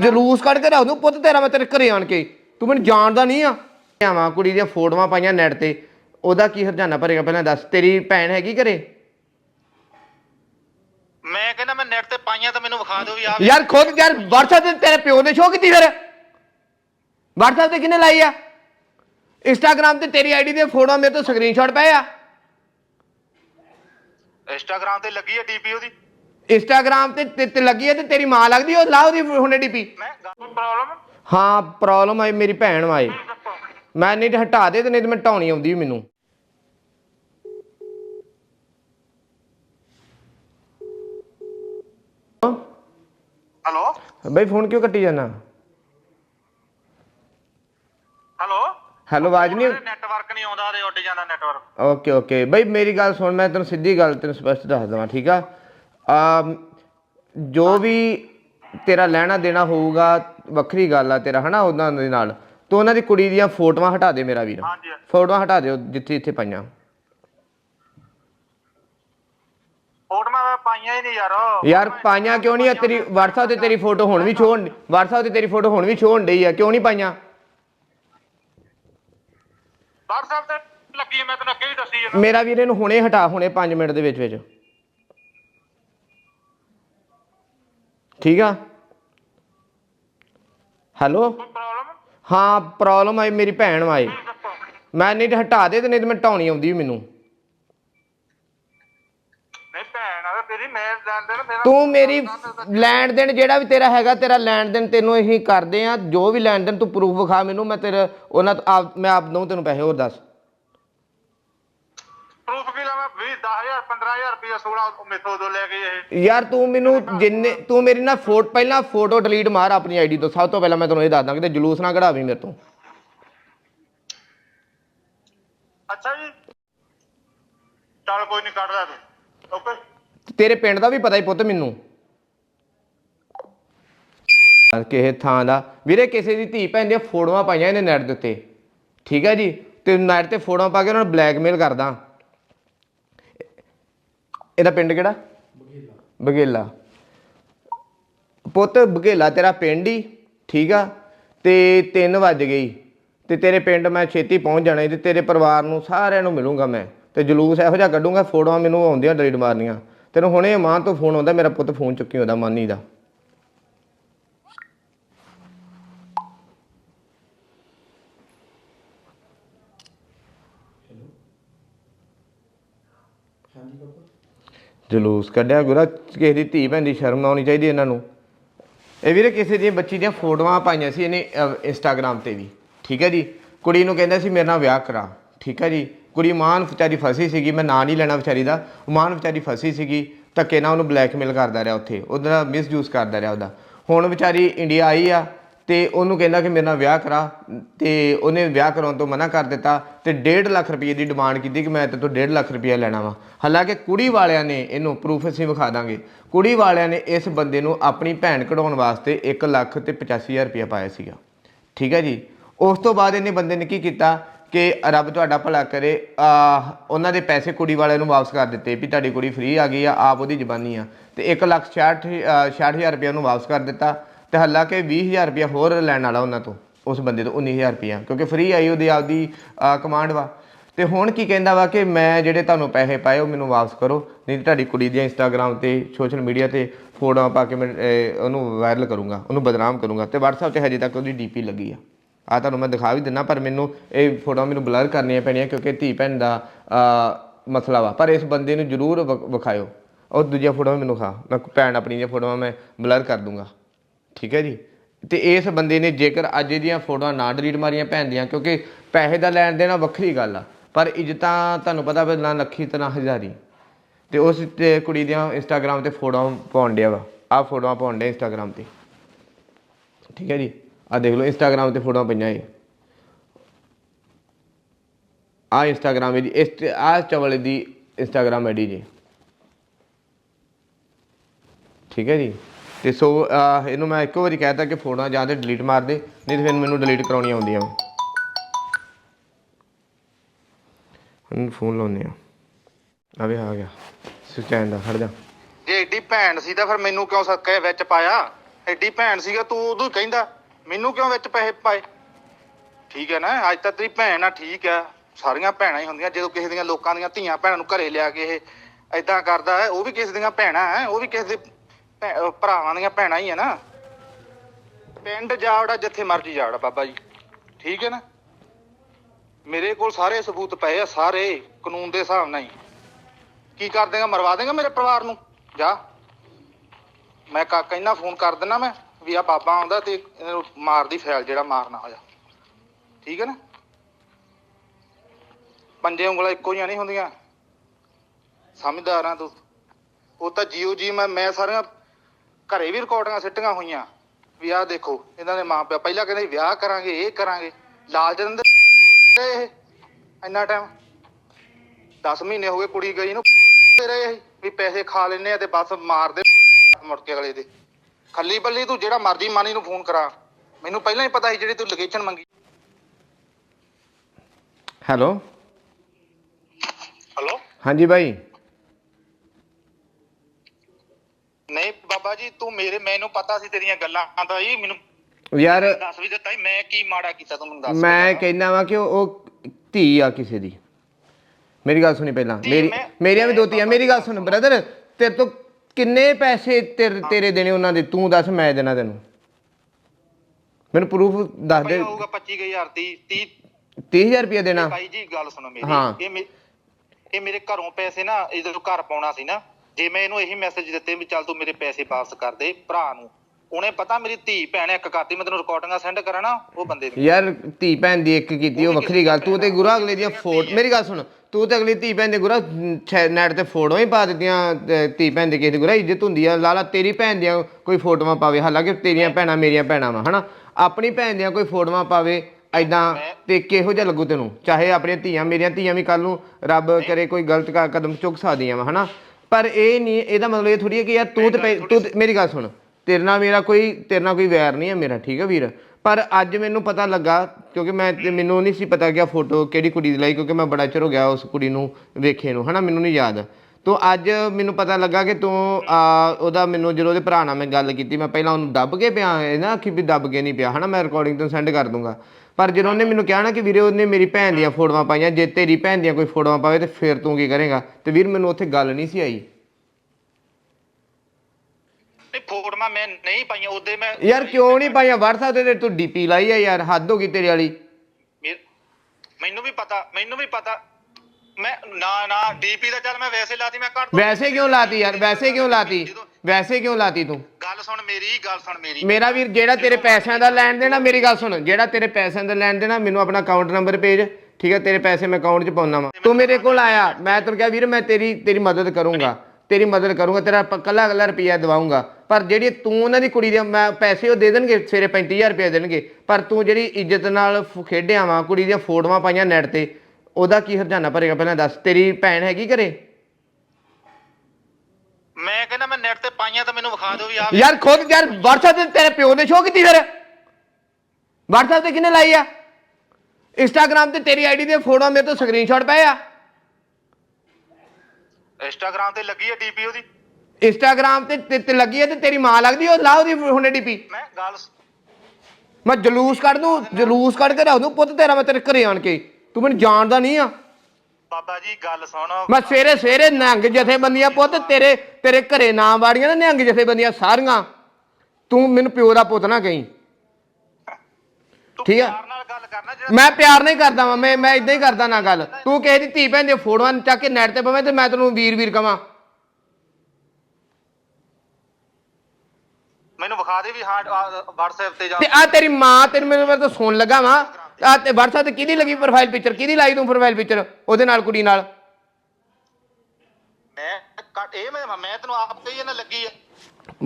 ਜਲੂਸ ਕੱਢ ਕੇ ਰੱਖ ਦੂੰ ਪੁੱਤ ਤੇਰਾ ਮੈਂ ਤੇਰੇ ਘਰੇ ਆਣ ਕੇ। ਤੂੰ ਮੈਨੂੰ ਜਾਣਦਾ ਨਹੀਂ ਆ। ਆਵਾਂ ਕੁੜੀ ਦੀਆਂ ਫੋਟੋਆਂ ਪਾਈਆਂ ਨੈਟ ਤੇ। ਉਹਦਾ ਕੀ ਹਰਜਾਨਾ ਭਰੇਗਾ ਪਹਿਲਾਂ ਦੱਸ। ਤੇਰੀ ਭੈਣ ਹੈਗੀ ਘਰੇ? ਮੈਂ ਕਹਿੰਦਾ ਮੈਂ ਨੈਟ ਤੇ ਪਾਈਆਂ ਤਾਂ ਮੈਨੂੰ ਵਿਖਾ ਦਿਓ ਵੀ ਆ ਯਾਰ ਖੁਦ ਯਾਰ WhatsApp ਤੇ ਤੇਰੇ ਪਿਓ ਨੇ ਸ਼ੋਅ ਕੀਤੀ ਫਿਰ। WhatsApp ਤੇ ਕਿਹਨੇ ਲਾਈ ਆ? Instagram ਤੇ ਤੇਰੀ ਆਈਡੀ ਦੇ ਫੋਟੋਆਂ ਮੇਰੇ ਤੋਂ ਸਕਰੀਨਸ਼ਾਟ ਪਏ ਆ। ਇੰਸਟਾਗ੍ਰਾਮ ਤੇ ਲੱਗੀ ਹੈ ਡੀਪੀ ਉਹਦੀ Instagram ਤੇ ਤੇ- ਤੇ ਲੱਗੀ ਹੈ ਤੇ ਤੇਰੀ ਮਾਂ ਲੱਗਦੀ ਉਹ ਲਾ ਉਹਦੀ ਹੁਣੇ ਡੀਪੀ ਮੈਂ ਪ੍ਰੋਬਲਮ ਹਾਂ ਪ੍ਰੋਬਲਮ ਆਈ ਮੇਰੀ ਭੈਣ ਆਈ ਮੈਂ ਨਹੀਂ ਤੇ ਹਟਾ ਦੇ ਤੇ ਨਹੀਂ ਤੇ ਮੈਂ ਢਾਉਣੀ ਆਉਂਦੀ ਮੈਨੂੰ। ਹੈਲੋ ਬਈ ਫੋਨ ਕਿਉਂ ਕੱਟੀ ਜਾਣਾ ਹੈਲੋ ਹੈਲੋ ਆਵਾਜ਼ ਨਹੀਂ ਨੈਟਵਰਕ ਨਹੀਂ ਆਉਂਦਾ ਤੇ ਉੱਡ ਜਾਂਦਾ ਨੈਟਵਰਕ ਓਕੇ ਓਕੇ ਬਈ ਮੇਰੀ ਗੱਲ ਸੁਣ ਮੈਂ ਤੈਨੂੰ ਸਿੱਧੀ ਗੱਲ ਤੈਨੂੰ ਸਪਸ਼ਟ ਦੱਸ ਦਵਾਂ ਠੀਕ ਆ? ਜੋ ਵੀ ਤੇਰਾ ਲੈਣਾ ਦੇਣਾ ਹੋਊਗਾ ਵੱਖਰੀ ਗੱਲ ਆ ਤੇਰਾ ਹਨਾ ਉਹਨਾਂ ਦੇ ਨਾਲ। ਤੂੰ ਉਹਨਾਂ ਦੀ ਕੁੜੀ ਦੀਆਂ ਫੋਟੋਆਂ ਹਟਾ ਦੇ ਮੇਰਾ ਵੀਰ। ਹਾਂਜੀ ਫੋਟੋਆਂ ਹਟਾ ਦਿਓ ਜਿੱਥੇ ਜਿੱਥੇ ਪਈਆਂ। ਫੋਟੋਆਂ ਮੈਂ ਪਾਈਆਂ ਹੀ ਨਹੀਂ ਯਾਰ। ਯਾਰ ਪਾਈਆਂ ਕਿਉਂ ਨਹੀਂ ਆ? ਤੇਰੀ WhatsApp ਤੇ ਤੇਰੀ ਫੋਟੋ ਹੁਣ ਵੀ ਸ਼ੋਅ WhatsApp ਤੇ ਤੇਰੀ ਫੋਟੋ ਹੁਣ ਵੀ ਹੋਣ ਡਈ ਆ। ਕਿਉਂ ਨਹੀਂ ਪਾਈਆਂ? WhatsApp ਤੇ ਲੱਗੀ ਮੈਂ ਤੈਨੂੰ ਅੱਗੇ ਦੱਸੀ ਮੇਰਾ ਵੀਰ ਇਹਨੂੰ ਹੁਣੇ ਹਟਾ ਹੁਣੇ 5 ਮਿੰਟ ਦੇ ਵਿੱਚ ਵਿੱਚ। ਠੀਕ ਆ? ਹੈਲੋ ਹਾਂ ਪ੍ਰੋਬਲਮ ਆਈ ਮੇਰੀ ਭੈਣ ਆਈ ਮੈਂ ਨਹੀਂ ਤੇ ਹਟਾ ਦੇ ਤੇ ਨਹੀਂ ਤੇ ਮੈਂ ਢਾਉਣੀ ਆਉਂਦੀ ਮੈਨੂੰ। ਤੂੰ ਮੇਰੀ ਲੈਣ ਦੇਣ ਜਿਹੜਾ ਵੀ ਤੇਰਾ ਹੈਗਾ ਤੇਰਾ ਲੈਣ ਦੇਣ ਤੈਨੂੰ ਅਸੀਂ ਕਰਦੇ ਆ। ਜੋ ਵੀ ਲੈਣ ਦੇਣ ਤੂੰ ਪ੍ਰੂਫ ਵਿਖਾ ਮੈਨੂੰ ਮੈਂ ਤੇਰਾ ਉਹਨਾਂ ਤੋਂ ਆਪ ਮੈਂ ਆਪ ਦਊਂ ਤੈਨੂੰ ਪੈਸੇ ਹੋਰ ਦੱਸ। ਪ੍ਰੂਫ ਕੀ 20 10000 15000 ਰੁਪਏ 16 ਮੇਥੋਂ ਤੋਂ ਲੈ ਕੇ ਇਹ। ਯਾਰ ਤੂੰ ਮੈਨੂੰ ਜਿੰਨੇ ਤੂੰ ਮੇਰੀ ਨਾ ਫੋਟ ਪਹਿਲਾਂ ਫੋਟੋ ਡਿਲੀਟ ਮਾਰ ਆਪਣੀ ਆਈਡੀ ਤੋਂ। ਸਭ ਤੋਂ ਪਹਿਲਾਂ ਮੈਂ ਤੈਨੂੰ ਇਹ ਦੱਸਦਾ ਕਿ ਜਲੂਸ ਨਾ ਕਢਾਵੀਂ ਮੇਰੇ ਤੋਂ। ਅੱਛਾ ਜੀ। ਚੱਲ ਕੋਈ ਨਹੀਂ ਕੱਢ ਲੈ ਤੂੰ। ਓਕੇ। ਤੇਰੇ ਪਿੰਡ ਦਾ ਵੀ ਪਤਾ ਹੀ ਪੁੱਤ ਮੈਨੂੰ। ਕਿਸੇ ਥਾਂ ਦਾ ਵੀਰੇ ਕਿਸੇ ਦੀ ਧੀ ਭੈਣ ਦੀਆਂ ਫੋਟੋਆਂ ਪਾਈਆਂ ਇਹਨੇ ਨੈਟ ਦੇ ਉੱਤੇ। ਠੀਕ ਹੈ ਜੀ? ਤੇ ਨੈਟ ਤੇ ਫੋਟੋਆਂ ਪਾ ਕੇ ਉਹਨਾਂ ਨੂੰ ਬਲੈਕਮੇਲ ਕਰਦਾ। ਇਹਦਾ ਪਿੰਡ ਕਿਹੜਾ? ਬਗੇਲਾ। ਬਗੇਲਾ ਪੁੱਤ, ਬਗੇਲਾ ਤੇਰਾ ਪਿੰਡ ਹੀ, ਠੀਕ ਆ? ਤੇ 3 ਵੱਜ ਗਈ ਤੇ ਤੇਰੇ ਪਿੰਡ ਮੈਂ ਛੇਤੀ ਪਹੁੰਚ ਜਾਣਾ ਸੀ ਤੇ ਤੇਰੇ ਪਰਿਵਾਰ ਨੂੰ ਸਾਰਿਆਂ ਨੂੰ ਮਿਲੂੰਗਾ ਮੈਂ। ਤੇ ਜਲੂਸ ਇਹੋ ਜਿਹਾ ਕੱਢੂੰਗਾ, ਫੋਟੋਆਂ ਮੈਨੂੰ ਆਉਂਦੀਆਂ, ਡਿਲੀਟ ਮਾਰਨੀਆਂ। ਤੈਨੂੰ ਹੁਣੇ ਮਾਂ ਤੋਂ ਫੋਨ ਆਉਂਦਾ, ਮੇਰਾ ਪੁੱਤ ਫੋਨ ਚੁੱਕੀ ਆਉਂਦਾ, ਮਾਨੀ ਦਾ। ਜਲੂਸ ਕੱਢਿਆ ਗੁਰਾ, ਕਿਸੇ ਦੀ ਧੀ ਭੈਣ ਦੀ ਸ਼ਰਮ ਆਉਣੀ ਚਾਹੀਦੀ ਇਹਨਾਂ ਨੂੰ। ਇਹ ਵੀਰੇ ਕਿਸੇ ਦੀ ਬੱਚੀ ਦੀਆਂ ਫੋਟੋਆਂ ਪਾਈਆਂ ਸੀ ਇਹਨੇ ਇੰਸਟਾਗ੍ਰam ਤੇ ਵੀ। ਠੀਕ ਹੈ ਜੀ? ਕੁੜੀ ਨੂੰ ਕਹਿੰਦਾ ਸੀ, ਮੇਰੇ ਨਾਲ ਵਿਆਹ ਕਰਾ। ਠੀਕ ਹੈ ਜੀ? ਕੁੜੀ ਮਾਨ ਵਿਚਾਰੀ ਫਸੀ ਸੀਗੀ, ਮੈਂ ਨਾਂ ਨਹੀਂ ਲੈਣਾ ਵਿਚਾਰੀ ਦਾ। ਮਾਨ ਵਿਚਾਰੀ ਫਸੀ ਸੀਗੀ, ਧੱਕੇ ਨਾਲ ਉਹਨੂੰ ਬਲੈਕਮੇਲ ਕਰਦਾ ਰਿਹਾ ਉੱਥੇ। ਉਹਦਾ ਮਿਸਯੂਜ਼ ਕਰਦਾ ਰਿਹਾ ਉਹਦਾ। ਹੁਣ ਵਿਚਾਰੀ ਇੰਡੀਆ ਆਈ ਆ ਤੇ ਉਹਨੂੰ ਕਹਿੰਦਾ ਕਿ ਮੇਰੇ ਨਾਲ ਵਿਆਹ ਕਰਾ ਤੇ ਉਹਨੇ ਵਿਆਹ ਕਰਾਉਣ ਤੋਂ ਮਨਾ ਕਰ ਦਿੱਤਾ ਤੇ 1.5 ਲੱਖ ਰੁਪਏ ਦੀ ਡਿਮਾਂਡ ਕੀਤੀ ਕਿ ਮੈਂ ਤੇ ਤੋਂ 1.5 ਲੱਖ ਰੁਪਏ ਲੈਣਾ ਵਾ। ਹਾਲਾਂਕਿ ਕੁੜੀ ਵਾਲਿਆਂ ਨੇ ਇਹਨੂੰ ਪ੍ਰੂਫ ਅਸੀਂ ਵਿਖਾ ਦਾਂਗੇ। ਕੁੜੀ ਵਾਲਿਆਂ ਨੇ ਇਸ ਬੰਦੇ ਨੂੰ ਆਪਣੀ ਭੈਣ ਕਢਾਉਣ ਵਾਸਤੇ 1 ਲੱਖ ਤੇ 85000 ਰੁਪਏ ਪਾਇਆ ਸੀਗਾ। ਠੀਕ ਹੈ ਜੀ? ਉਸ ਤੋਂ ਬਾਅਦ ਇਹਨੇ ਬੰਦੇ ਨੇ ਕੀ ਕੀਤਾ ਕਿ ਰੱਬ ਤੁਹਾਡਾ ਭਲਾ ਕਰੇ ਉਹਨਾਂ ਦੇ ਪੈਸੇ ਕੁੜੀ ਵਾਲਿਆਂ ਨੂੰ ਵਾਪਸ ਕਰ ਦਿੱਤੇ ਵੀ ਤੁਹਾਡੀ ਕੁੜੀ ਫ੍ਰੀ ਆ ਗਈ ਆ, ਆਪ ਉਹਦੀ ਜ਼ਬਾਨੀ ਆ। ਤੇ 1 ਲੱਖ 66 66000 ਰੁਪਏ ਉਹਨੂੰ ਵਾਪਸ ਕਰ ਦਿੱਤਾ। ਤੇ ਹਾਲਾਂਕਿ 20000 ਰੁਪਇਆ ਹੋਰ ਲੈਣ ਵਾਲਾ ਉਹਨਾਂ ਤੋਂ, ਉਸ ਬੰਦੇ ਤੋਂ 19000 ਰੁਪਏ ਕਿਉਂਕਿ ਫ੍ਰੀ ਆਈ ਉਹਦੀ ਆਪਦੀ ਕਮਾਂਡ ਵਾ। ਤੇ ਹੁਣ ਕੀ ਕਹਿੰਦਾ ਵਾ ਕਿ ਮੈਂ ਜਿਹੜੇ ਤੁਹਾਨੂੰ ਪੈਸੇ ਪਾਏ ਉਹ ਮੈਨੂੰ ਵਾਪਸ ਕਰੋ, ਨਹੀਂ ਤੁਹਾਡੀ ਕੁੜੀ ਦੀਆਂ ਇੰਸਟਾਗ੍ਰam ਤੇ ਸੋਸ਼ਲ ਮੀਡੀਆ ਤੇ ਫੋਟੋਆਂ ਪਾ ਕੇ ਮੈਂ ਉਹਨੂੰ ਵਾਇਰਲ ਕਰੂੰਗਾ, ਉਹਨੂੰ ਬਦਨਾਮ ਕਰੂੰਗਾ ਤੇ WhatsApp ਤੇ ਹਜੇ ਤੱਕ ਉਹਦੀ ਡੀਪੀ ਲੱਗੀ ਆ। ਆ ਤੁਹਾਨੂੰ ਮੈਂ ਦਿਖਾ ਵੀ ਦਿੰਨਾ ਪਰ ਮੈਨੂੰ ਇਹ ਫੋਟੋਆਂ ਮੈਨੂੰ ਬਲਰ ਕਰਨੀਆਂ ਪੈਣੀਆਂ ਕਿਉਂਕਿ ਧੀ ਭੈਣ ਦਾ ਮਸਲਾ ਵਾ। ਪਰ ਇਸ ਬੰਦੇ ਨੂੰ ਜ਼ਰੂਰ ਵਿਖ- ਵਿਖਾਇਓ। ਉਹ ਦੂਜੀਆਂ ਫੋਟੋਆਂ ਮੈਨੂੰ ਖਾ ਮੈਂ ਭੈਣ ਆਪਣੀ ਦੀਆਂ ਫੋਟੋਆਂ ਮੈਂ ਬਲਰ ਕਰ ਦੂੰਗਾ। ਠੀਕ ਹੈ ਜੀ? ਤੇ ਇਸ ਬੰਦੇ ਨੇ ਜੇਕਰ ਅੱਜ ਦੀਆਂ ਫੋਟੋਆਂ ਨਾ ਡਿਲੀਟ ਮਾਰੀਆਂ ਭੈਣ ਦੀਆਂ, ਕਿਉਂਕਿ ਪੈਸੇ ਦਾ ਲੈਣ ਦੇਣਾ ਵੱਖਰੀ ਗੱਲ ਆ, ਪਰ ਇੱਜ਼ਤਾਂ ਤੁਹਾਨੂੰ ਪਤਾ ਵੀ ਨਾ ਲੱਖੀ ਤੇ ਨਾ ਹਜ਼ਾਰੀ। ਤੇ ਉਸ ਤੇ ਕੁੜੀ ਦੀਆਂ ਇੰਸਟਾਗ੍ਰam ਤੇ ਫੋਟੋਆਂ ਪਾਉਣ ਡਿਆ ਵਾ। ਆਹ ਫੋਟੋਆਂ ਪਾਉਣ ਡਿਆ ਇੰਸਟਾਗ੍ਰam ਤੇ। ਠੀਕ ਹੈ ਜੀ? ਆ ਦੇਖ ਲਓ ਇੰਸਟਾਗ੍ਰam ਤੇ ਫੋਟੋਆਂ ਪਈਆਂ ਇਹ। ਆ ਇੰਸਟਾਗ੍ਰam ਦੀ ਇਸ ਆ ਚਵਲੇ ਦੀ ਇੰਸਟਾਗ੍ਰam ਆਈਡੀ ਜੀ। ਠੀਕ ਹੈ ਜੀ? ਤੇ ਸੋ ਇਹਨੂੰ ਮੈਂ ਇੱਕੋ ਵਾਰੀ ਕਹਿਤਾ ਕਿ ਫੋਟੋਆਂ ਜਾਂ ਤੇ ਡਿਲੀਟ ਮਾਰ ਦੇ, ਨਹੀਂ ਤੇ ਫਿਰ ਮੈਨੂੰ ਡਿਲੀਟ ਕਰਾਉਣੀਆਂ ਆਉਂਦੀਆਂ ਹੁਣ ਫੋਨ ਲਾਉਨੇ ਆ ਆਵੇ ਆ ਗਿਆ। ਸਟੈਂਡ ਦਾ ਖੜ ਜਾ। ਜੇ ਏਡੀ ਭੈਣ ਸੀ ਤਾਂ ਫਿਰ ਮੈਨੂੰ ਕਿਉਂ ਸੱਕੇ ਵਿੱਚ ਪਾਇਆ? ਐਡੀ ਭੈਣ ਸੀਗਾ, ਤੂੰ ਉਦੋਂ ਹੀ ਕਹਿੰਦਾ, ਮੈਨੂੰ ਕਿਉਂ ਵਿੱਚ ਪੈਸੇ ਪਾਏ? ਠੀਕ ਹੈ ਨਾ, ਅੱਜ ਤਾਂ ਤੇਰੀ ਭੈਣ ਆ, ਠੀਕ ਆ। ਸਾਰੀਆਂ ਭੈਣਾਂ ਹੀ ਹੁੰਦੀਆਂ, ਜਦੋਂ ਕਿਸੇ ਦੀਆਂ ਲੋਕਾਂ ਦੀਆਂ ਧੀਆਂ ਭੈਣਾਂ ਨੂੰ ਘਰੇ ਲਿਆ ਕੇ ਇਹ ਐਦਾਂ ਕਰਦਾ, ਉਹ ਵੀ ਕਿਸੇ ਦੀਆਂ ਭੈਣਾਂ ਹੈ ਉਹ ਵੀ ਕਿਸੇ ਦੇ ਭੈ- ਅਹ ਭਰਾਵਾਂ ਦੀਆਂ ਭੈਣਾਂ ਹੀ ਆ ਨਾ। ਪਿੰਡ ਜਾਵੜਾ, ਜਿੱਥੇ ਮਰਜ਼ੀ ਜਾਵੜਾ ਬਾਬਾ ਜੀ। ਠੀਕ ਹੈ ਨਾ? ਮੇਰੇ ਕੋਲ ਸਾਰੇ ਸਬੂਤ ਪਏ ਆ, ਸਾਰੇ ਕਾਨੂੰਨ ਦੇ ਹਿਸਾਬ ਨਾਲ ਹੀ। ਕੀ ਕਰ ਦੇਗਾ? ਮਰਵਾ ਦੇਗਾ ਮੇਰੇ ਪਰਿਵਾਰ ਨੂੰ? ਜਾ। ਮੈਂ ਕਾ ਕਹਿੰਦਾ ਫੋਨ ਕਰ ਦਿੰਦਾ ਮੈਂ, ਵੀ ਆ ਬਾਬਾ ਆਉਂਦਾ ਤੇ ਇਹਨਾਂ ਇਹਨੂੰ ਮਾਰਦੀ ਫੈਲ ਜਿਹੜਾ ਮਾਰਨਾ ਹੋਇਆ। ਠੀਕ ਹੈ ਨਾ? ਪੰਜੇ ਉਂਗਲਾਂ ਇੱਕੋ ਜਿਹੀਆਂ ਨਹੀਂ ਹੁੰਦੀਆਂ। ਸਮਝਦਾਰ ਆ ਤੂੰ। ਉਹ ਤਾਂ ਜੀਓ ਜੀ ਮੈਂ ਮੈਂ ਸਾਰੀਆਂ ਘਰੇ ਵੀ ਰਿਕਾਰਡਿੰਗਾਂ ਸਿੱਟੀਆਂ ਹੋਈਆਂ। ਵੀ ਆਹ ਦੇਖੋ ਇਹਨਾਂ ਦੇ ਮਾਂ ਪਿਓ ਪਹਿਲਾਂ ਕਹਿੰਦੇ ਵਿਆਹ ਕਰਾਂਗੇ ਇਹ ਕਰਾਂਗੇ। ਲਾਲਚ ਦਿੰਦੇ ਇਹ ਇੰਨਾ ਟਾਈਮ 10 ਮਹੀਨੇ ਹੋ ਗਏ ਕੁੜੀ ਗਈ ਨੂੰ ਤੇ ਰਹੇ ਇਹ ਵੀ ਪੈਸੇ ਖਾ ਲੈਨੇ ਆ ਤੇ ਬਸ ਮਾਰ ਦੇ ਮੁੜ ਕੇ ਅਗਲੇ ਦੇ। ਖੱਲੀ ਬੱਲੀ ਤੂੰ ਜਿਹੜਾ ਮਰਜ਼ੀ ਮਾਨੀ ਨੂੰ ਫੋਨ ਕਰਾ। ਮੈਨੂੰ ਪਹਿਲਾਂ ਹੀ ਪਤਾ ਸੀ ਜਿਹੜੀ ਤੂੰ ਲੋਕੇਸ਼ਨ ਮੰਗੀ। ਹੈਲੋ। ਹਲੋ। ਹਾਂਜੀ ਬਾਈ। ਨਹੀਂ ਬਾਬਾ ਜੀ ਤੂੰ ਮੇਰੇ ਮੈਨੂੰ ਪਤਾ ਸੀ ਤੇਰੀਆਂ ਗੱਲਾਂ ਦਾ ਹੀ ਮੈਨੂੰ ਯਾਰ ਦੱਸ ਵੀ ਦਿੱਤਾ ਸੀ ਮੈਂ ਕੀ ਮਾੜਾ ਕੀਤਾ ਤੂੰ ਮੈਨੂੰ ਦੱਸ ਮੈਂ ਕਹਿੰਦਾ ਵਾਂ ਕਿ ਉਹ ਉਹ ਧੀ ਆ ਕਿਸੇ ਦੀ। ਮੇਰੀ ਗੱਲ ਸੁਣੀ ਪਹਿਲਾਂ। ਧੀ ਮੇਰੀ ਮੈਂ- ਮੇਰੀਆਂ ਵੀ ਦੋ ਧੀਆਂ। ਮੇਰੀ ਗੱਲ ਸੁਣ ਬ੍ਰਦਰ ਤੇਰੇ ਤੋਂ ਕਿੰਨੇ ਪੈਸੇ ਤੇਰੇ ਤੇਰੇ ਦੇਣੇ ਉਹਨਾਂ ਦੇ? ਤੂੰ ਦੱਸ ਮੈਂ ਦੇਣਾ ਤੈਨੂੰ। ਮੈਨੂੰ ਪ੍ਰੂਫ ਦੱਸ ਦੇ। ਭਾਈ ਹੋਊਗਾ 25000 30 30 30000 ਰੁਪਏ ਦੇਣਾ। ਭਾਈ ਜੀ ਗੱਲ ਸੁਣੋ ਮੇਰੀ। ਹਾਂ। ਇਹ ਮੇ- ਇਹ ਮੇਰੇ ਘਰੋਂ ਪੈਸੇ ਨਾ ਇਹ ਜਦੋਂ ਘਰ ਪਾਉਣਾ ਸੀ ਨਾ ਜੇ ਮੈਂ ਇਹਨੂੰ ਇਹੀ ਮੈਸੇਜ ਦਿੱਤੇ ਵੀ ਚੱਲ ਤੂੰ ਮੇਰੇ ਪੈਸੇ ਵਾਪਸ ਕਰ ਦੇ ਭਰਾ ਨੂੰ ਉਹਨੇ ਪਤਾ ਮੇਰੀ ਧੀ ਭੈਣ ਇੱਕ ਕਰਤੀ ਮੈਂ ਤੈਨੂੰ ਰਿਕਾਰਡਿੰਗਾਂ ਸੈਂਡ ਕਰਾਂ ਨਾ ਉਹ ਬੰਦੇ ਦੀ। ਯਾਰ ਧੀ ਭੈਣ ਦੀ ਇੱਕ ਕੀਤੀ ਉਹ ਵੱਖਰੀ ਗੱਲ ਤੂੰ ਤੇ ਗੁਰਾ ਅਗਲੇ ਦੀਆਂ ਫੋਟ ਮੇਰੀ ਗੱਲ ਸੁਣ ਤੂੰ ਤੇ ਅਗਲੀ ਧੀ ਭੈਣ ਦੇ ਗੁਰਾ ਨੈਟ ਤੇ ਫੋਟੋਆਂ ਹੀ ਪਾ ਦਿੱਤੀਆਂ ਤੇ ਧੀ ਭੈਣ ਦੇ ਕਿਸੇ ਦੀ ਗੁਰਾ ਇੱਜ਼ਤ ਹੁੰਦੀ ਆ ਲਾਲਾ ਤੇਰੀ ਭੈਣ ਦੀਆਂ ਕੋਈ ਫੋਟੋਆਂ ਪਾਵੇ ਹਾਲਾਂਕਿ ਤੇਰੀਆਂ ਭੈਣਾਂ ਮੇਰੀਆਂ ਭੈਣਾਂ ਵਾ ਹਨਾ? ਆਪਣੀ ਭੈਣ ਦੀਆਂ ਕੋਈ ਫੋਟੋਆਂ ਪਾਵੇ ਐਦਾਂ ਤੇ ਕਿਹੋ ਜਿਹਾ ਲੱਗੂ ਤੈਨੂੰ? ਚਾਹੇ ਆਪਣੀਆਂ ਧੀਆਂ ਮੇਰੀਆਂ ਧੀਆਂ ਵੀ ਕੱਲ ਨੂੰ ਰੱਬ ਕਰੇ ਕੋਈ ਗਲਤ ਕਦਮ ਚੁੱਕ ਸਕਦੀਆਂ ਵਾ ਹਨਾ? ਪਰ ਇਹ ਨਹੀਂ ਇਹਦਾ ਮਤਲਬ ਇਹ ਥੋੜੀ ਹੈ ਕਿ ਯਾਰ ਤੂੰ ਤੇ ਪੈ- ਤੂੰ ਤੇ- ਮੇਰੀ ਗੱਲ ਸੁਣ। ਤੇਰੇ ਨਾਲ ਮੇਰਾ ਕੋਈ ਤੇਰੇ ਨਾਲ ਕੋਈ ਵੈਰ ਨਹੀਂ ਹੈ ਮੇਰਾ ਠੀਕ ਹੈ ਵੀਰ? ਪਰ ਅੱਜ ਮੈਨੂੰ ਪਤਾ ਲੱਗਾ ਕਿਉਂਕਿ ਮੈਂ ਤੇ ਮੈਨੂੰ ਨਹੀਂ ਸੀ ਪਤਾ ਕਿ ਆ ਫੋਟੋ ਕਿਹੜੀ ਕੁੜੀ ਦੀ ਲਾਈ ਕਿਉਂਕਿ ਮੈਂ ਬੜਾ ਚਿਰ ਹੋ ਗਿਆ ਉਸ ਕੁੜੀ ਨੂੰ ਵੇਖੇ ਨੂੰ ਹਨਾ? ਮੈਨੂੰ ਨਹੀਂ ਯਾਦ। ਤੋ ਅੱਜ ਮੈਨੂੰ ਪਤਾ ਲੱਗਾ ਕਿ ਤੂੰ ਆ, ਉਹਦਾ ਮੈਨੂੰ ਜਦੋਂ ਉਹਦੇ ਭਰਾ ਨਾਲ ਮੈਂ ਗੱਲ ਕੀਤੀ ਮੈਂ ਪਹਿਲਾਂ ਉਹਨੂੰ ਦੱਬ ਕੇ ਪਿਆ ਇਹ ਨਾ ਕਿ ਵੀ ਦੱਬ ਕੇ ਨਹੀਂ ਪਿਆ ਹਨਾ ਮੈਂ ਰਿਕਾਰਡਿੰਗ ਤੋਂ ਸੈਂਡ ਕਰ ਦੂੰਗਾ। ਪਰ ਜਦੋਂ ਉਹਨੇ ਮੈਨੂੰ ਕਿਹਾ ਨਾ ਕਿ ਵੀਰੇ ਉਹਨੇ ਮੇਰੀ ਭੈਣ ਦੀਆਂ ਫੋਟੋਆਂ ਪਾਈਆਂ ਜੇ ਤੇਰੀ ਭੈਣ ਦੀਆਂ ਕੋਈ ਫੋਟੋਆਂ ਪਾਵੇ ਤੇ ਫਿਰ ਤੂੰ ਕੀ ਕਰੇਗਾ? ਤੇ ਵੀਰ ਮੈਨੂੰ ਉੱਥੇ ਗੱਲ ਨਹੀਂ ਸੀ ਆਈ। ਨਹੀਂ ਫੋਟੋਆਂ ਮੈਂ ਨਹੀਂ ਪਾਈਆਂ ਉਹਦੇ ਮੈਂ ਯਾਰ ਕਿਉਂ ਨਹੀਂ ਪਾਈਆਂ? WhatsApp ਤੇ ਤੂੰ ਡੀਪੀ ਲਾਈ ਆ ਯਾਰ ਹੱਦ ਹੋ ਗਈ ਤੇਰੇ ਵਾਲੀ। ਮੈਨੂੰ ਵੀ ਪਤਾ ਮੈਨੂੰ ਵੀ ਪਤਾ ਮੈਂ ਨਾ ਨਾ ਡੀਪੀ ਦਾ ਚੱਲ ਮੈਂ ਵੈਸੇ ਲਾਤੀ ਮੈਂ ਦੂੰ। ਵੈਸੇ ਕਿਉਂ ਲਾਤੀ ਯਾਰ? ਵੈਸੇ ਕਿਉਂ ਲਾਤੀ? ਵੈਸੇ ਕਿਉਂ ਲਾਤੀ ਤੂੰ? ਗੱਲ ਸੁਣ ਮੇਰੀ ਗੱਲ ਸੁਣ ਮੇਰੀ। ਮੇਰਾ ਵੀਰ ਜਿਹੜਾ ਤੇਰੇ ਪੈਸਿਆਂ ਦਾ ਲੈਣ ਦੇਣਾ ਮੇਰੀ ਗੱਲ ਸੁਣ। ਜਿਹੜਾ ਤੇਰੇ ਪੈਸਿਆਂ ਦਾ ਲੈਣ ਦੇਣਾ ਮੈਨੂੰ ਆਪਣਾ ਅਕਾਊਂਟ ਨੰਬਰ ਭੇਜ। ਠੀਕ ਹੈ ਤੇਰੇ ਪੈਸੇ ਮੈਂ ਅਕਾਊਂਟ 'ਚ ਪਾਉਣਾ ਵਾ। ਤੂੰ ਮੇਰੇ ਕੋਲ ਆਇਆ। ਮੈਂ ਤੈਨੂੰ ਕਿਹਾ ਵੀਰ ਮੈਂ ਤੇਰੀ ਤੇਰੀ ਮਦਦ ਕਰੂੰਗਾ। ਤੇਰੀ ਮਦਦ ਕਰੂੰਗਾ ਤੇਰਾ ਕੱਲਾ ਕੱਲਾ ਰੁਪਈਆ ਦਵਾਉਂਗਾ। ਪਰ ਜਿਹੜੀ ਤੂੰ ਉਹਨਾਂ ਦੀ ਕੁੜੀ ਦੇ ਮੈਂ ਪੈਸੇ ਉਹ ਦੇ ਦੇਣਗੇ ਸਵੇਰੇ 35000 ਰੁਪਏ ਦੇਣਗੇ। ਪਰ ਤੂੰ ਜਿਹੜੀ ਇੱਜ਼ਤ ਨਾਲ ਖੇਡਿਆ ਵਾ ਕੁੜੀ ਦੀਆਂ ਫੋਟੋਆਂ ਪਾਈਆਂ ਨੈਟ ਤੇ ਉਹਦਾ ਕੀ ਹਰਜਾਨਾ ਭਰੇਗਾ? ਪਹਿਲਾਂ ਦੱਸ ਤੇਰੀ ਭੈਣ ਹੈਗੀ ਘਰੇ? ਮੈਂ ਕਹਿੰਦਾ ਮੈਂ ਨੈਟ ਤੇ ਪਾਈਆਂ ਤਾਂ ਮੈਨੂੰ ਵਿਖਾ ਦਿਓ ਵੀ ਆ ਯਾਰ ਖੁਦ ਯਾਰ WhatsApp ਤੇ ਤੇਰੇ ਪਿਓ ਨੇ ਸ਼ੋਅ ਕੀਤੀ ਫਿਰ। WhatsApp ਤੇ ਕਿਹਨੇ ਲਾਈ ਆ? Instagram ਤੇ ਤੇਰੀ ਆਈਡੀ ਦੇ ਫੋਟੋ ਮੇਰੇ ਤੋਂ ਸਕਰੀਨਸ਼ਾਟ ਪਏ ਆ। ਇੰਸਟਾਗ੍ਰਾਮ ਤੇ ਲੱਗੀ ਹੈ ਡੀਪੀ ਉਹਦੀ? Instagram ਤੇ ਤੇ- ਤੇ ਲੱਗੀ ਹੈ ਤੇ ਤੇਰੀ ਮਾਂ ਲੱਗਦੀ ਉਹ ਲਾ ਉਹਦੀ ਹੁਣੇ ਡੀਪੀ ਮੈਂ ਗੱਲ ਸ- ਮੈਂ ਜਲੂਸ ਕੱਢ ਦੂੰ ਜਲੂਸ ਕੱਢ ਕੇ ਰੱਖ ਦੂੰ ਪੁੱਤ ਤੇਰਾ ਮੈਂ ਤੇਰੇ ਘਰੇ ਆਣ ਕੇ। ਤੂੰ ਮੈਨੂੰ ਜਾਣਦਾ ਨਹੀਂ ਆ। ਬਾਬਾ ਜੀ ਗੱਲ ਸੁਣ। ਮੈਂ ਸਵੇਰੇ ਸਵੇਰੇ ਨਿਹੰਗ ਜਥੇਬੰਦੀਆਂ ਪੁੱਤ ਤੇਰੇ ਤੇਰੇ ਘਰੇ ਨਾਮ ਵਾੜੀਆਂ ਨਾ ਨਿਹੰਗ ਜਥੇਬੰਦੀਆਂ ਸਾਰੀਆਂ। ਤੂੰ ਮੈਨੂੰ ਪਿਓ ਦਾ ਪੁੱਤ ਨਾ ਕਹੀਂ। ਠੀਕ ਆ। ਪਿਆਰ ਨਾਲ ਗੱਲ ਕਰਨਾ ਜਿਹੜਾ ਮੈਂ ਪਿਆਰ ਨਹੀਂ ਕਰਦਾ ਵਾਂ ਮੈਂ ਮੈਂ ਇਦਾਂ ਹੀ ਕਰਦਾ ਨਾ ਗੱਲ। ਤੂੰ ਕਿਸੇ ਦੀ ਧੀ ਭੈਣ ਦੀਆਂ ਫੋਟੋਆਂ ਚੱਕ ਕੇ ਨੈਟ ਤੇ ਪਵੇਂ ਤੇ ਮੈਂ ਤੈਨੂੰ ਵੀਰ ਵੀਰ ਕਵਾਂ। ਮੈਨੂੰ ਵਿਖਾ ਦੇ ਵੀ ਹਾਂ WhatsApp ਤੇ ਜਾ ਤੇ ਆ ਤੇਰੀ ਮਾਂ ਤੇਰੇ ਮੇਰੇ ਵੱਲ ਤਾਂ ਸੁਣ ਲੱਗਾ ਵਾਂ। ਆ ਤੇ WhatsApp ਤੇ ਕਿਹਦੀ ਲੱਗੀ ਪ੍ਰੋਫਾਈਲ ਪਿਕਚਰ ਕਿਹਦੀ ਲਾਈ ਤੂੰ ਪ੍ਰੋਫਾਈਲ ਪਿਕਚਰ ਉਹਦੇ ਨਾਲ ਕੁੜੀ ਨਾਲ। ਮੈਂ ਕੱਟ ਇਹ ਮੈਂ ਮੈਂ ਤੈਨੂੰ ਆਪ ਕਹੀ ਨਾ ਲੱਗੀ ਆ।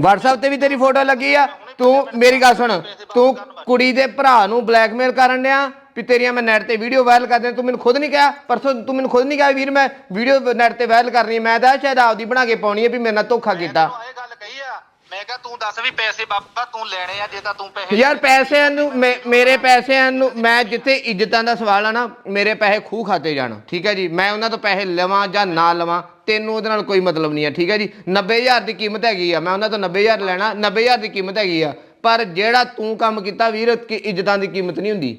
WhatsApp ਤੇ ਵੀ ਤੇਰੀ ਫੋਟੋ ਲੱਗੀ ਆ। ਤੂੰ ਮੇਰੀ ਗੱਲ ਸੁਣ। ਤੂੰ ਕੁੜੀ ਦੇ ਭਰਾ ਨੂੰ ਬਲੈਕਮੇਲ ਕਰਨ ਡਿਆ ਵੀ ਤੇਰੀਆਂ ਮੈਂ ਨੈਟ ਤੇ ਵੀਡੀਓ ਵਾਇਰਲ ਕਰ ਦਿਆਂ। ਤੂੰ ਮੈਨੂੰ ਖੁਦ ਨਹੀਂ ਕਿਹਾ। ਪਰਸੋਂ ਤੂੰ ਮੈਨੂੰ ਖੁਦ ਨਹੀਂ ਕਿਹਾ ਵੀਰ ਮੈਂ ਵੀਡੀਓ ਨੈਟ ਤੇ ਵਾਇਰਲ ਕਰਨੀ। ਮੈਂ ਤਾਂ ਸ਼ਾਇਦ ਆਪਦੀ ਬਣਾ ਕੇ ਪਾਉਣੀ ਹੈ ਵੀ ਮੇਰੇ ਨਾਲ ਧੋਖਾ ਕੀਤਾ ਤੈਨੂੰ ਇਹ ਗੱਲ ਕਹੀ ਆ ਮੈਂ ਕਿਹਾ ਤੂੰ ਦੱਸ ਵੀ ਪੈਸੇ ਬਾਬਾ ਤੂੰ ਲੈਣੇ ਆ ਜੇ ਤਾਂ ਤੂੰ ਪੈਸੇ ਯਾਰ ਪੈਸਿਆਂ ਨੂੰ ਮੇ- ਮੇਰੇ ਪੈਸਿਆਂ ਨੂੰ ਮੈਂ ਜਿੱਥੇ ਇੱਜ਼ਤਾਂ ਦਾ ਸਵਾਲ ਆ ਨਾ ਮੇਰੇ ਪੈਸੇ ਖੂਹ ਖਾਤੇ ਜਾਣ ਠੀਕ ਹੈ ਜੀ? ਮੈਂ ਉਹਨਾਂ ਤੋਂ ਪੈਸੇ ਲਵਾਂ ਜਾਂ ਨਾ ਲਵਾਂ ਤੈਨੂੰ ਉਹਦੇ ਨਾਲ ਕੋਈ ਮਤਲਬ ਨਹੀਂ ਹੈ ਠੀਕ ਹੈ ਜੀ? 90000 ਦੀ ਕੀਮਤ ਹੈਗੀ ਆ ਮੈਂ ਉਹਨਾਂ ਤੋਂ 90000 ਲੈਣਾ 90000 ਦੀ ਕੀਮਤ ਹੈਗੀ ਆ ਪਰ ਜਿਹੜਾ ਤੂੰ ਕੰਮ ਕੀਤਾ ਵੀਰ ਕਿ ਇੱਜ਼ਤਾਂ ਦੀ ਕੀਮਤ ਨਹੀਂ ਹੁੰਦੀ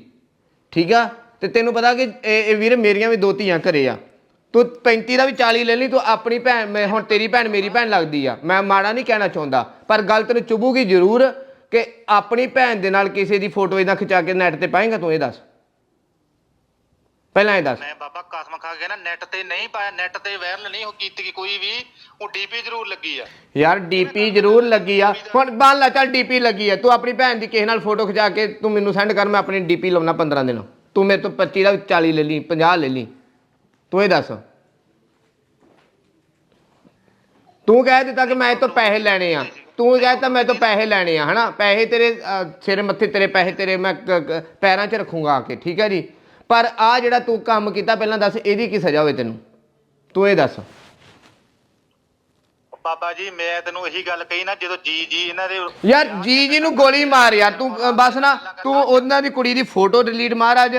ਠੀਕ ਆ? ਤੇ ਤੈਨੂੰ ਪਤਾ ਕਿ ਇਹ ਇਹ ਵੀਰ ਮੇਰੀਆਂ ਵੀ ਦੋ ਧੀਆਂ ਘਰੇ ਆ ਤੂੰ 35 ਦਾ ਵੀ 40 ਲੈ ਲਈ ਤੂੰ ਆਪਣੀ ਭੈਣ ਮੈਂ ਹੁਣ ਤੇਰੀ ਭੈਣ ਮੇਰੀ ਭੈਣ ਲੱਗਦੀ ਆ। ਮੈਂ ਮਾੜਾ ਨਹੀਂ ਕਹਿਣਾ ਚਾਹੁੰਦਾ ਪਰ ਗੱਲ ਤੈਨੂੰ ਚੁਭੂਗੀ ਜ਼ਰੂਰ ਕਿ ਆਪਣੀ ਭੈਣ ਦੇ ਨਾਲ ਕਿਸੇ ਦੀ ਫੋਟੋ ਇਦਾਂ ਖਿਚਾ ਕੇ ਨੈਟ ਤੇ ਪਾਏਗਾ ਤੂੰ ਇਹ ਦੱਸ। ਪਹਿਲਾਂ ਇਹ ਦੱਸ। ਮੈਂ ਬਾਬਾ ਕਸਮ ਖਾ ਕੇ ਨਾ ਨੈਟ ਤੇ ਨਹੀਂ ਪਾਇਆ ਨੈਟ ਤੇ ਵਾਇਰਲ ਨਹੀਂ ਹੋ ਕੀਤੀ ਕੋਈ ਵੀ ਉਹ ਡੀਪੀ ਜ਼ਰੂਰ ਲੱਗੀ ਆ। ਯਾਰ ਡੀਪੀ ਜ਼ਰੂਰ ਲੱਗੀ ਆ। ਹੁਣ ਮੰਨ ਲਾ ਚੱਲ ਡੀਪੀ ਲੱਗੀ ਆ। ਤੂੰ ਆਪਣੀ ਭੈਣ ਦੀ ਕਿਸੇ ਨਾਲ ਫੋਟੋ ਖਿਚਾ ਕੇ ਤੂੰ ਮੈਨੂੰ ਸੈਂਡ ਕਰ ਮੈਂ ਆਪਣੀ ਡੀਪੀ ਲਾਉਣਾ 15 ਦਿਨ। ਤੂੰ ਮੇਰੇ ਤੋਂ 25 ਦਾ 40 ਲੈ ਲਈ 50 ਲੈ ਲਈ। ਤੂੰ ਇਹ ਦੱਸ। ਤੂੰ ਕਹਿ ਦਿੱਤਾ ਕਿ ਮੈਂ ਇਹ ਤੋਂ ਪੈਸੇ ਲੈਣੇ ਆ। ਤੂੰ ਕਹਿ ਦਿੱਤਾ ਮੈਂ ਤੋਂ ਪੈਸੇ ਲੈਣੇ ਆ ਹਨਾ? ਪੈਸੇ ਤੇਰੇ ਅਹ, ਸਿਰ ਮੱਥੇ ਤੇਰੇ ਪੈਸੇ ਤੇਰੇ ਮੈਂ ਕ- ਕ- ਪੈਰਾਂ 'ਚ ਰੱਖੂੰਗਾ ਆ ਕੇ ਠੀਕ ਹੈ ਜੀ? ਪਰ ਆ ਜਿਹੜਾ ਤੂੰ ਕੰਮ ਕੀਤਾ ਪਹਿਲਾਂ ਦੱਸ ਇਹਦੀ ਕੀ ਸਜ਼ਾ ਹੋਵੇ ਤੈਨੂੰ? ਤੂੰ ਇਹ ਦੱਸ। ਬਾਬਾ ਜੀ ਮੈਂ ਤੈਨੂੰ ਇਹੀ ਗੱਲ ਕਹੀ ਨਾ ਜਦੋਂ ਜੀ ਜੀ ਇਹਨਾਂ ਦੇ ਯਾਰ ਜੀ ਜੀ ਨੂੰ ਗੋਲੀ ਮਾਰ ਯਾਰ ਤੂੰ ਅ, ਬਸ ਨਾ ਤੂੰ ਉਹਨਾਂ ਦੀ ਕੁੜੀ ਦੀ ਫੋਟੋ ਡਿਲੀਟ ਮਾਰ ਅੱਜ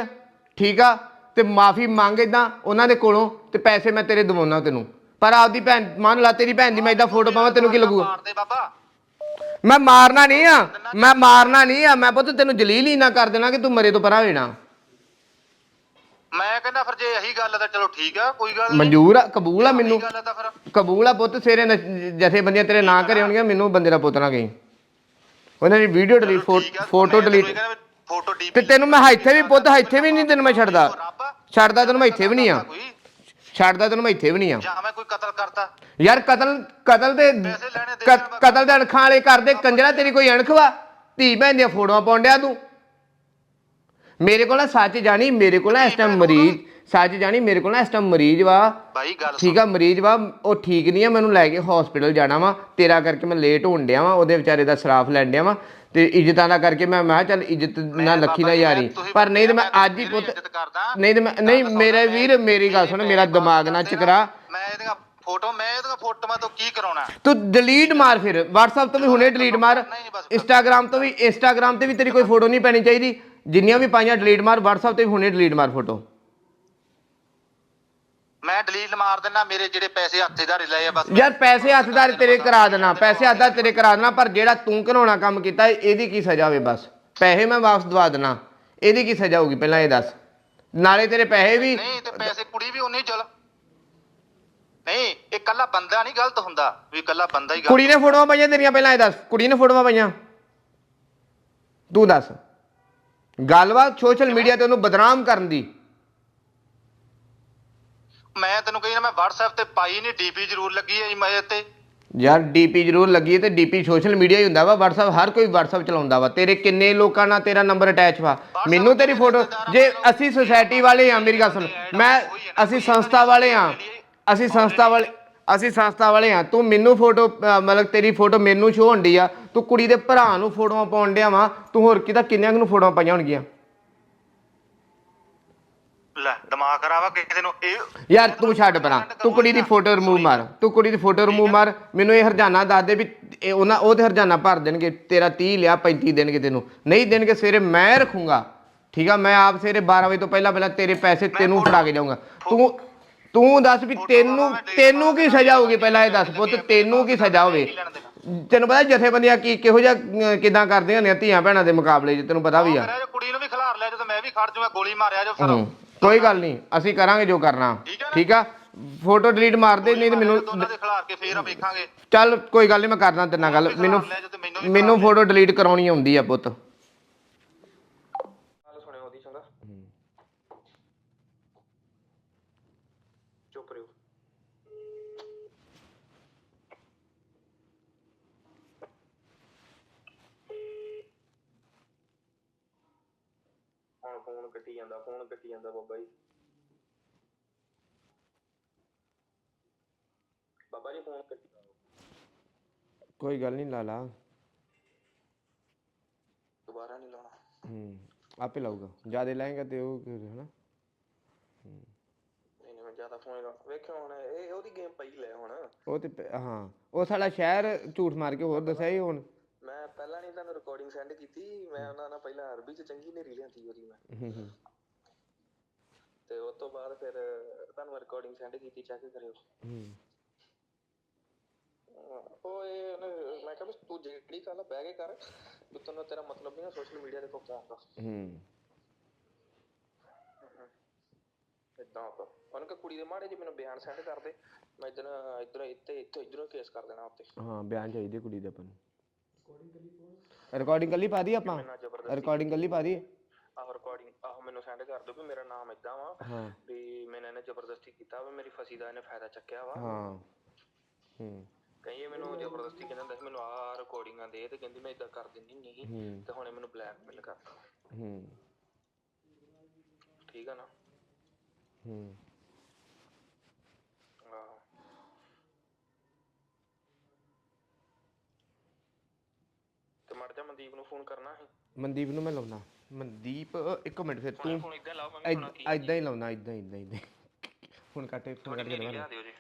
ਠੀਕ ਆ? ਤੇ ਮਾਫੀ ਮੰਗ ਇਦਾਂ ਉਹਨਾਂ ਦੇ ਕੋਲੋਂ ਤੇ ਪੈਸੇ ਮੈਂ ਤੇਰੇ ਦਵਾਉਣਾ ਤੈਨੂੰ। ਪਰ ਆਪਦੀ ਭੈਣ ਮੰਨ ਲਾ ਤੇਰੀ ਭੈਣ ਦੀ ਮੈਂ ਇਦਾਂ ਫੋਟੋ ਪਾਵਾਂ ਤੈਨੂੰ ਕੀ ਲੱਗੂਗਾ? ਮਾਰਦੇ ਬਾਬਾ। ਮੈਂ ਮਾਰਨਾ ਨਹੀਂ ਆ ਮੈਂ ਮਾਰਨਾ ਨਹੀਂ ਆ ਮੈਂ ਪੁੱਤ ਤੈਨੂੰ ਜਲੀਲ ਹੀ ਨਾ ਕਰ ਦੇਣਾ ਕਿ ਤੂੰ ਮਰੇ ਤੋਂ ਪਰਾਂ ਹੋ ਜਾਣਾ ਮੈਂ ਕਹਿੰਦਾ ਫਿਰ ਜੇ ਇਹੀ ਗੱਲ ਆ ਤਾਂ ਚਲੋ ਠੀਕ ਆ ਕੋਈ ਗੱਲ ਨਹੀਂ। ਮਨਜ਼ੂਰ ਆ ਕਬੂਲ ਆ ਮੈਨੂੰ ਇਹੀ ਗੱਲ ਆ ਤਾਂ ਫਿਰ ਕਬੂਲ ਆ ਪੁੱਤ ਸਵੇਰੇ ਜਥੇ ਬੰਦੀਆਂ ਤੇਰੇ ਨਾਂ ਘਰੇ ਆਉਣਗੀਆਂ ਮੈਨੂੰ ਬੰਦੇ ਦਾ ਪੁੱਤ ਨਾ ਗਈ ਉਹਨਾਂ ਦੀ video delete photo delete photo ਤੇ ਡੀਪੀ ਤੈਨੂੰ ਮੈਂ ਇੱਥੇ ਵੀ ਪੁੱਤ ਇੱਥੇ ਵੀ ਨਹੀਂ ਤੈਨੂੰ ਮੈਂ ਛੱਡਦਾ। ਛੱਡਦਾ ਤੈਨੂੰ ਮੈਂ ਇੱਥੇ ਵੀ ਨਹੀਂ ਆ। ਕੋਈ ਛੱਡਦਾ ਤੈਨੂੰ ਮੈਂ ਇੱਥੇ ਵੀ ਨਹੀਂ ਆ। ਜਾਂ ਮੈਂ ਕੋਈ ਕਤਲ ਕਰਤਾ? ਯਾਰ ਕਤਲ ਕਤਲ ਦੇ ਪੈਸੇ ਲੈਣੇ ਦੇ ਕ- ਕਤਲ ਦੇ ਅਣਖਾਂ ਵਾਲੇ ਕਰਦੇ ਕੰਜਰਾ ਤੇਰੀ ਕੋਈ ਅਣਖ ਵਾ? ਧੀ ਭੈਣ ਦੀਆਂ ਫੋਟੋਆਂ ਪਾਉਂਦਿਆ ਤੂੰ। ਮੇਰੇ ਕੋਲ ਸੱਚ ਜਾਣੀ ਮੇਰੇ ਕੋਲ ਇਸ ਟਾਈਮ ਮਰੀਜ਼ ਸੱਚ ਜਾਣੀ ਮੇਰੇ ਕੋਲ ਨਾ ਇਸ ਟਾਈਮ ਮਰੀਜ਼ ਵਾ। ਬਾਈ ਗੱਲ ਠੀਕ ਆ ਮਰੀਜ਼ ਵਾ ਉਹ ਠੀਕ ਨਹੀਂ ਆ ਮੈਨੂੰ ਲੈ ਕੇ ਹਸਪੀਟਲ ਜਾਣਾ ਵਾ। ਤੇਰਾ ਕਰਕੇ ਮੈਂ ਲੇਟ ਹੋਣ ਡਿਆ ਵਾ ਉਹਦੇ ਵਿਚਾਰੇ ਦਾ ਸਰਾਫ ਲੈਣ ਡਿਆ ਵਾ। ਤੇ ਇੱਜ਼ਤਾਂ ਦਾ ਕਰਕੇ ਮੈਂ ਮੈਂ ਚੱਲ ਇੱਜ਼ਤ ਨਾਲ ਲੱਖੀ ਨਾ ਯਾਰੀ। ਪਰ ਨਹੀਂ ਤੇ ਮੈਂ ਅੱਜ ਹੀ ਪੁੱਤ ਨਹੀਂ ਤੇ ਮੈਂ ਨਹੀਂ ਮੇਰੇ ਵੀਰ ਮੇਰੀ ਗੱਲ ਸੁਣ ਮੇਰਾ ਦਿਮਾਗ ਨਾ ਚਕਰਾ ਮੈਂ ਇਹਦੀਆਂ ਫੋਟੋ ਮੈਂ ਇਹਦੀਆਂ ਫੋਟੋਆਂ ਤੋਂ ਕੀ ਕਰਾਉਣਾ? ਤੂੰ ਡਿਲੀਟ ਮਾਰ ਫਿਰ। WhatsApp ਤੋਂ ਵੀ ਹੁਣੇ ਡਿਲੀਟ ਮਾਰ। Instagram ਤੋਂ ਵੀ Instagram ਤੇ ਵੀ ਤੇਰੀ ਕੋਈ ਫੋਟੋ ਨਹੀਂ ਪੈਣੀ ਚਾਹੀਦੀ। ਜਿੰਨੀਆਂ ਵੀ ਪਾਈਆਂ ਡਿਲੀਟ ਮਾਰ। WhatsApp ਤੇ ਵੀ ਹੁਣੇ ਡਿਲੀਟ ਮਾਰ ਫੋਟੋ। ਮੈਂ ਡਿਲੀਟ ਮਾਰ ਦਿੰਦਾ ਮੇਰੇ ਜਿਹੜੇ ਪੈਸੇ ਹੱਥੇਦਾਰੀ ਲਏ ਆ ਬਸ ਯਾਰ ਪੈਸੇ ਹੱਥਦਾਰ ਤੇਰੇ ਕਰਾ ਦੇਣਾ ਪੈਸੇ ਹੱਥਦਾਰ ਤੇਰੇ ਕਰਾ ਦੇਣਾ ਪਰ ਜਿਹੜਾ ਤੂੰ ਘਨਾਉਣਾ ਕੰਮ ਕੀਤਾ ਇਹਦੀ ਕੀ ਸਜ਼ਾ ਹੋਵੇ ਬਸ? ਪੈਸੇ ਮੈਂ ਵਾਪਸ ਦਵਾ ਦੇਣਾ ਇਹਦੀ ਕੀ ਸਜ਼ਾ ਹੋਊਗੀ? ਪਹਿਲਾਂ ਇਹ ਦੱਸ। ਨਾਲੇ ਤੇਰੇ ਪੈਸੇ ਵੀ ਨਹੀਂ ਤੇ ਪੈਸੇ ਕੁੜੀ ਵੀ ਉਨੀ ਚਲ। ਨਹੀਂ ਇਹ ਕੱਲਾ ਬੰਦਾ ਨਹੀਂ ਗਲਤ ਹੁੰਦਾ ਵੀ ਕੱਲਾ ਬੰਦਾ ਹੀ ਗਲਤ ਕੁੜੀ ਨੇ ਫੋਟੋਆਂ ਪਾਈਆਂ ਤੇਰੀਆਂ ਪਹਿਲਾਂ ਇਹ ਦੱਸ। ਕੁੜੀ ਨੇ ਫੋਟੋਆਂ ਪਾਈਆਂ। ਤੂੰ ਦੱਸ। ਗੱਲਬਾਤ ਸੋਸ਼ਲ ਮੀਡੀਆ ਤੇ ਉਹਨੂੰ ਬਦਨਾਮ ਕਰਨ ਦੀ। ਮੈਂ ਤੈਨੂੰ ਕਹੀ ਨਾ ਮੈਂ WhatsApp ਤੇ ਪਾਈ ਨਹੀਂ ਡੀਪੀ ਜ਼ਰੂਰ ਲੱਗੀ ਹੈ ਮੇਰੇ ਤੇ। ਯਾਰ ਡੀਪੀ ਜ਼ਰੂਰ ਲੱਗੀ ਹੈ ਤੇ ਡੀਪੀ ਸੋਸ਼ਲ ਮੀਡੀਆ ਹੀ ਹੁੰਦਾ ਵਾ। WhatsApp ਹਰ ਕੋਈ WhatsApp ਚਲਾਉਂਦਾ ਵਾ। ਤੇਰੇ ਕਿੰਨੇ ਲੋਕਾਂ ਨਾਲ ਤੇਰਾ ਨੰਬਰ ਅਟੈਚ ਵਾ? ਮੈਨੂੰ ਤੇਰੀ ਫੋਟੋ ਜੇ ਅਸੀਂ ਸੁਸਾਇਟੀ ਵਾਲੇ ਆ ਮੇਰੀ ਗੱਲ ਸੁਣ। ਮੈਂ ਅਸੀਂ ਸੰਸਥਾ ਵਾਲੇ ਆ ਅਸੀਂ ਸੰਸਥਾ ਵਾਲੇ ਅਸੀਂ ਸੰਸਥਾ ਵਾਲੇ ਆ ਤੂੰ ਮੈਨੂੰ ਫੋਟੋ ਮਤਲਬ ਤੇਰੀ ਫੋਟੋ ਮੈਨੂੰ ਸ਼ੋ ਹੁੰਦੀ ਆ। ਤੂੰ ਕੁੜੀ ਦੇ ਭਰਾ ਨੂੰ ਫੋਟੋਆਂ ਪਾਉਣ ਡਿਆ ਵਾ। ਤੂੰ ਹੋਰ ਕਿਤਾ ਕਿੰਨਿਆਂ ਨੂੰ ਫੋਟੋਆਂ ਪਾਈਆਂ ਹੋਣਗੀਆਂ? ਲੈ ਦਿਮਾਗ ਖਰਾਬ ਆ ਕਿਸੇ ਨੂੰ ਇਹ ਯਾਰ ਤੂੰ ਛੱਡ ਪਰਾਂ ਤੂੰ ਕੁੜੀ ਦੀ ਫੋਟੋ ਰਿਮੂਵ ਮਾਰ ਤੂੰ ਕੁੜੀ ਦੀ ਫੋਟੋ ਰਿਮੂਵ ਮਾਰ ਮੈਨੂੰ ਇਹ ਹਰਜਾਨਾ ਦੱਸ ਦੇ ਵੀ ਇਹ ਉਹਨਾਂ ਉਹ ਤੇ ਹਰਜਾਨਾ ਭਰ ਦੇਣਗੇ ਤੇਰਾ 30 ਲਿਆ 35 ਦੇਣਗੇ ਤੈਨੂੰ ਨਹੀਂ ਦੇਣਗੇ ਸਵੇਰੇ ਮੈਂ ਰੱਖੂੰਗਾ ਠੀਕ ਆ ਮੈਂ ਆਪ ਸਵੇਰੇ 12 ਵਜੇ ਤੋਂ ਪਹਿਲਾਂ ਪਹਿਲਾਂ ਤੇਰੇ ਪੈਸੇ ਤੈਨੂੰ ਫੜਾ ਕੇ ਜਾਊਂਗਾ। ਤੂੰ ਤੂੰ ਦੱਸ ਵੀ ਤੈਨੂੰ ਤੈਨੂੰ ਕੀ ਸਜ਼ਾ ਹੋਊਗੀ ਪਹਿਲਾਂ ਇਹ ਦੱਸ ਪੁੱਤ ਤੈਨੂੰ ਕੀ ਸਜ਼ਾ ਹੋਵੇ? ਤੈਨੂੰ ਪਤਾ ਜਥੇਬੰਦੀਆਂ ਕੀ ਕਿਹੋ ਜਿਹਾ ਕਿੱਦਾਂ ਕਰਦੀਆਂ ਨੇ ਧੀਆਂ ਭੈਣਾਂ ਦੇ ਮੁਕਾਬਲੇ 'ਚ ਤੈਨੂੰ ਪਤਾ ਵੀ ਆ। ਜੇ ਕੁੜੀ ਨੂੰ ਵੀ ਖਿਲਾਰ ਲਿਆ ਜਦੋਂ ਮੈਂ ਵੀ ਖੜ ਜਾਵਾਂ ਗੋਲੀ ਮਾਰਿਆ ਜੋ ਫਿਰ ਕੋਈ ਗੱਲ ਨਹੀਂ ਅਸੀਂ ਕਰਾਂਗੇ ਜੋ ਕਰਨਾ। ਠੀਕ ਆ ਨਾ? ਠੀਕ ਆ? ਫੋਟੋ ਡਿਲੀਟ ਮਾਰ ਦੇ ਨਹੀਂ ਤੇ ਮੈਨੂੰ ਦੋਨਾਂ ਦੇ ਖਿਲਾਰ ਕੇ ਫੇਰ ਆ ਵੇਖਾਂਗੇ। ਚੱਲ ਕੋਈ ਗੱਲ ਨਹੀਂ ਮੈਂ ਕਰਦਾ ਤੇਰੇ ਨਾਲ ਗੱਲ। ਮੈਨੂੰ ਮੈਨੂੰ ਫੋਟੋ ਡਿਲੀਟ ਕਰਾਉਣੀ ਆਉਂਦੀ ਆ ਪੁੱਤ ਗੱਲ ਸੁਣਿਓ ਉਹਦੀ ਚੰਗਾ ਚੁੱਪ ਰਹੋ ਹੁਣ ਫੋਨ ਕੱਟੀ ਜਾਂਦਾ ਫੋਨ ਕੱਟੀ ਜਾਂਦਾ ਬਾਬਾ ਜੀ? ਬਾਬਾ ਜੀ ਫੋਨ ਕੱਟੀ ਕੋਈ ਗੱਲ ਨਹੀਂ ਲਾਲਾ ਦੁਬਾਰਾ ਨਹੀਂ ਲਾਉਣਾ। ਹੂੰ ਆਪੇ ਲਾਊਗਾ। ਜਿਆਦੇ ਲਾਏਗਾ ਤੇ ਉਹ ਹਨਾ? ਨਹੀਂ ਨਹੀਂ ਮੈਂ ਜ਼ਿਆਦਾ ਫੋਨ ਲਾਉਣਾ ਵੇਖਿਓ ਹੁਣ ਇਹ ਉਹਦੀ ਗੇਮ ਪਈ ਲੈ ਹੁਣ। ਉਹ ਤੇ ਪ- ਹਾਂ ਉਹ ਸਾਡਾ ਸ਼ਹਿਰ ਝੂਠ ਮਾਰ ਕੇ ਹੋਰ ਦੱਸਿਆ ਹੀ ਹੁਣ। ਮੈਂ ਪਹਿਲਾਂ ਨਹੀਂ ਤੁਹਾਨੂੰ ਰਿਕਾਰਡਿੰਗ ਸੈਂਡ ਕੀਤੀ ਮੈਂ ਉਹਨਾਂ ਨਾਲ ਪਹਿਲਾਂ ਅਰਬੀ ਚ ਚੰਗੀ ਨੇਰੀ ਲਿਆਂਦੀ ਉਹਦੀ ਮੈਂ। ਤੇ ਉਸ ਤੋਂ ਬਾਅਦ ਫਿਰ ਤੁਹਾਨੂੰ ਰਿਕਾਰਡਿੰਗ ਸੈਂਡ ਕੀਤੀ ਚੈੱਕ ਕਰਿਓ। ਉਹ ਇਹ ਉਹਨੇ- ਮੈਂ ਕਿਹਾ ਤੂੰ ਜਿਹੜੀ ਗੱਲ ਬਹਿ ਕੇ ਕਰ ਵੀ ਤੈਨੂੰ ਤੇਰਾ ਮਤਲਬ ਨਹੀਂ ਸੋਸ਼ਲ ਮੀਡੀਆ ਤੇ ਕੋਈ ਦਾ। ਹੂੰ। ਇਦਾਂ ਆਪਾਂ। ਉਹਨੇ ਕਿ ਕੁੜੀ ਦੇ ਮਾੜੇ ਜੀ ਮੈਨੂੰ ਬਿਆਨ ਸੈਂਡ ਕਰ ਦੇ। ਮੈਂ ਇਧਰ ਇਧਰ ਇੱਥੇ ਇੱਥੇ ਇਧਰੋਂ ਕੇਸ ਕਰ ਦੇਣਾ ਉੱਤੇ ਹਾਂ ਬਿਆਨ ਚਾਹੀਦੀ ਕੁੜੀ ਦੇ ਆਪਾਂ ਨੂੰ। ਰਿਕਾਰਡਿੰਗ ਕੱਲੀ ਪਾ ਦੀ ਆਪਾਂ? ਜ਼ਬਰਦਸਤੀ ਰਿਕਾਰਡਿੰਗ ਕੱਲੀ ਪਾ ਦੀ? ਆਹ ਰਿਕਾਰਡਿੰਗ ਆਹ ਮੈਨੂੰ ਸੈਂਡ ਕਰ ਦਿਓ ਵੀ ਮੇਰਾ ਨਾਮ ਇਦਾਂ ਵਾ ਹਾਂ। ਵੀ ਮੈਨੇ ਇਹਨੇ ਜ਼ਬਰਦਸਤੀ ਕੀਤਾ ਵਾ ਮੇਰੀ ਫਸੀ ਦਾ ਇਹਨੇ ਫਾਇਦਾ ਚੱਕਿਆ ਵਾ। ਹਾਂ। ਹੂੰ। ਇਹ ਮੈਨੂੰ ਜ਼ਬਰਦਸਤੀ ਕਹਿੰਦਾ ਹੁੰਦਾ ਸੀ ਮੈਨੂੰ ਆਹ ਰਿਕਾਰਡਿੰਗਾਂ ਦੇ ਤੇ ਕਹਿੰਦੀ ਮੈਂ ਇਦਾਂ ਕਰ ਦਿੰਦੀ ਨਹੀਂ ਹੂੰ। ਤੇ ਹੁਣ ਮੈਨੂੰ ਬਲੈਕਮੇਲ ਕਰਦਾ ਹੂੰ। ਠੀਕ ਆ ਨਾ? ਹੂੰ ਆਹੋ ਤੇ ਮੜ ਜਾ ਮਨਦੀਪ ਨੂੰ ਫੋਨ ਕਰਨਾ ਸੀ। ਮਨਦੀਪ ਨੂੰ ਮੈਂ ਲਾਉਣਾ ਮਨਦੀਪ ਇੱਕ ਮਿੰਟ ਫਿਰ ਤੂੰ ਫੋਨ ਇਦਾਂ ਲਾਓ ਮੈਂ ਵੀ ਸੁਣਾ ਕੀ ਐਦਾਂ ਹੀ ਲਾਉਣਾ ਐਦਾਂ ਹੀ ਐਦਾਂ ਹੀ। ਹੁਣ ਕੱਟ ਫੋਨ ਕੱਟ ਕੇ ਲਾਉਣਾ ਲਿਆ ਦਿਓ ਜੀ।